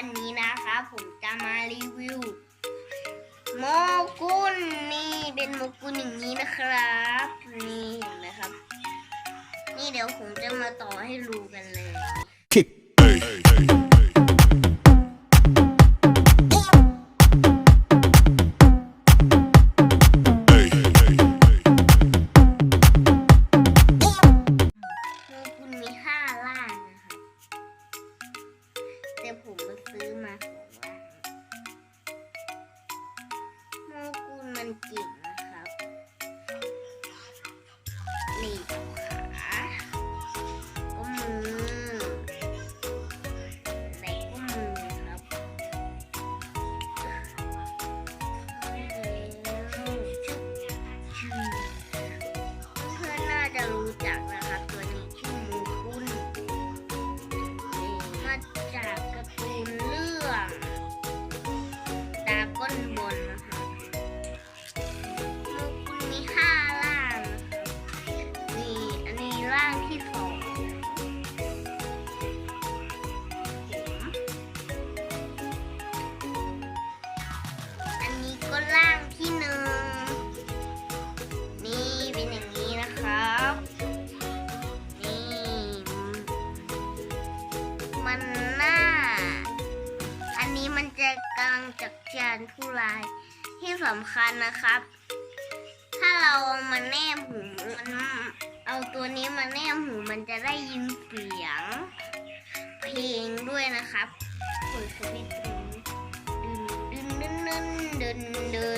วันนี้นะคะ ผมจะมารีวิวโมกุนนี่เป็นโมกุนอย่างนี้นะครับ นี่เห็นไหมครับ นี่เดี๋ยวผมจะมาต่อให้รู้กันเลยแต่ผม ซื้อมาสองล่าโมกุลมันจริง กำลังจัดการผู้ร้าย ที่สำคัญนะครับ ถ้าเราเอามาแนบหูมันเอาตัวนี้มาแนบหูมันจะได้ยินเสียง เพลงด้วยนะครับขุดสวิตช์ตรงนี้ดึนดึนดึนดึน